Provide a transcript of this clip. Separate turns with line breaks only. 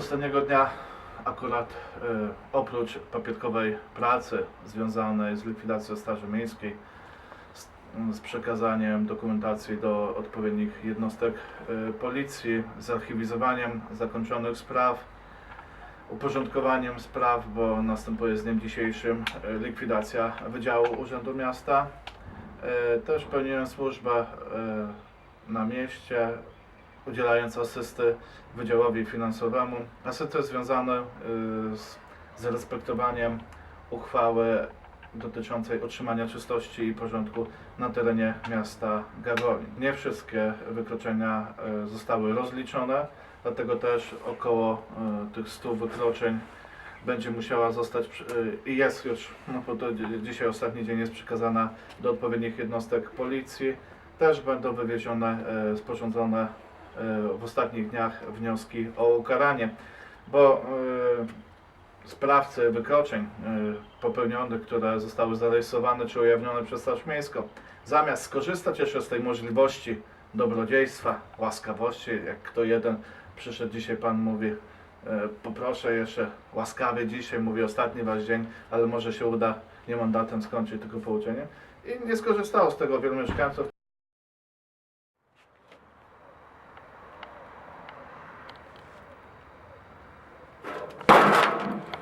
Ostatniego dnia akurat e, oprócz papierkowej pracy związanej z likwidacją Straży Miejskiej, z, z przekazaniem dokumentacji do odpowiednich jednostek e, policji, z archiwizowaniem zakończonych spraw, uporządkowaniem spraw, bo następuje z dniem dzisiejszym e, likwidacja Wydziału Urzędu Miasta. Też pełniłem służbę na mieście, udzielając asysty Wydziałowi Finansowemu. Asysty związane y, z, z respektowaniem uchwały dotyczącej utrzymania czystości i porządku na terenie miasta Garwolin. Nie wszystkie wykroczenia y, zostały rozliczone, dlatego też około y, tych 100 wykroczeń będzie musiała zostać i jest już, no bo to dzi- dzisiaj ostatni dzień jest przekazana do odpowiednich jednostek policji. Też będą wywiezione, sporządzone w ostatnich dniach wnioski o ukaranie, bo y, sprawcy wykroczeń y, popełnionych, które zostały zarejestrowane czy ujawnione przez Straż Miejską, zamiast skorzystać jeszcze z tej możliwości dobrodziejstwa, łaskawości, jak kto jeden przyszedł dzisiaj, Pan mówi, poproszę jeszcze łaskawie dzisiaj, mówi ostatni Wasz dzień, ale może się uda nie mandatem skończyć, tylko pouczeniem. I nie skorzystało z tego wielu mieszkańców. Thank you.